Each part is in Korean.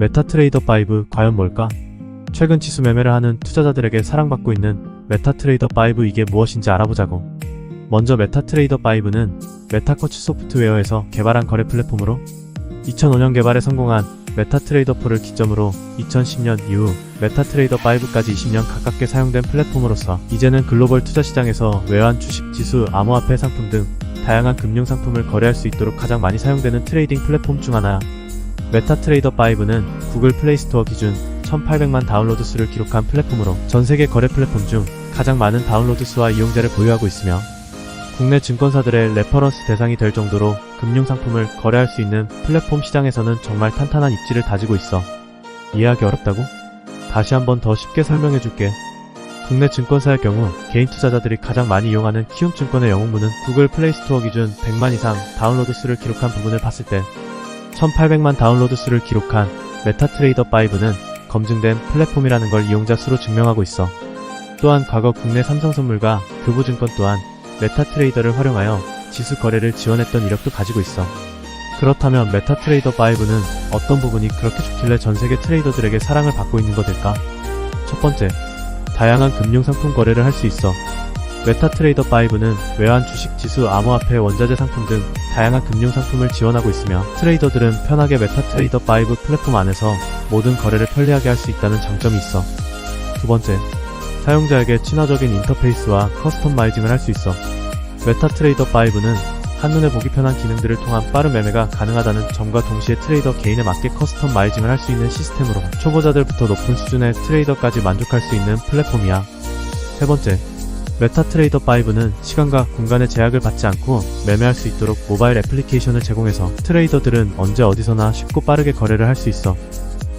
메타트레이더 5 과연 뭘까? 최근 지수 매매를 하는 투자자들에게 사랑받고 있는 메타트레이더 5 이게 무엇인지 알아보자고. 먼저 메타트레이더 5는 메타코치 소프트웨어에서 개발한 거래 플랫폼으로 2005년 개발에 성공한 메타트레이더 4를 기점으로 2010년 이후 메타트레이더 5까지 20년 가깝게 사용된 플랫폼으로서 이제는 글로벌 투자 시장에서 외환 주식, 지수, 암호화폐 상품 등 다양한 금융 상품을 거래할 수 있도록 가장 많이 사용되는 트레이딩 플랫폼 중 하나야. 메타트레이더 5는 구글 플레이 스토어 기준 1800만 다운로드 수를 기록한 플랫폼으로 전 세계 거래 플랫폼 중 가장 많은 다운로드 수와 이용자를 보유하고 있으며 국내 증권사들의 레퍼런스 대상이 될 정도로 금융 상품을 거래할 수 있는 플랫폼 시장에서는 정말 탄탄한 입지를 다지고 있어. 이해하기 어렵다고? 다시 한번 더 쉽게 설명해 줄게. 국내 증권사의 경우 개인 투자자들이 가장 많이 이용하는 키움증권의 영웅문은 구글 플레이 스토어 기준 100만 이상 다운로드 수를 기록한 부분을 봤을 때 1800만 다운로드 수를 기록한 메타트레이더 5는 검증된 플랫폼이라는 걸 이용자 수로 증명하고 있어. 또한 과거 국내 삼성선물과 교보증권 또한 메타트레이더를 활용하여 지수 거래를 지원했던 이력도 가지고 있어. 그렇다면 메타트레이더 5는 어떤 부분이 그렇게 좋길래 전 세계 트레이더들에게 사랑을 받고 있는 것일까? 첫 번째, 다양한 금융 상품 거래를 할 수 있어. 메타트레이더 5는 외환 주식 지수 암호화폐 원자재 상품 등 다양한 금융 상품을 지원하고 있으며 트레이더들은 편하게 메타트레이더 5 플랫폼 안에서 모든 거래를 편리하게 할 수 있다는 장점이 있어. 두 번째, 사용자에게 친화적인 인터페이스와 커스터마이징을 할 수 있어. 메타트레이더 5는 한눈에 보기 편한 기능들을 통한 빠른 매매가 가능하다는 점과 동시에 트레이더 개인에 맞게 커스터마이징을 할 수 있는 시스템으로 초보자들부터 높은 수준의 트레이더까지 만족할 수 있는 플랫폼이야. 세 번째, 메타트레이더 5는 시간과 공간의 제약을 받지 않고 매매할 수 있도록 모바일 애플리케이션을 제공해서 트레이더들은 언제 어디서나 쉽고 빠르게 거래를 할 수 있어.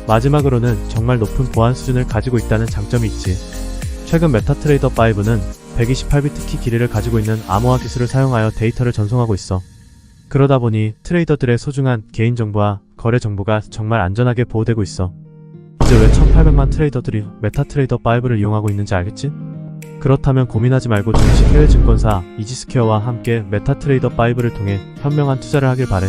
마지막으로는 정말 높은 보안 수준을 가지고 있다는 장점이 있지. 최근 메타트레이더 5는 128비트 키 길이를 가지고 있는 암호화 기술을 사용하여 데이터를 전송하고 있어. 그러다 보니 트레이더들의 소중한 개인정보와 거래 정보가 정말 안전하게 보호되고 있어. 이제 왜 1800만 트레이더들이 메타트레이더 5를 이용하고 있는지 알겠지? 그렇다면 고민하지 말고 정식 해외 증권사 이지스퀘어와 함께 메타트레이더 5를 통해 현명한 투자를 하길 바래.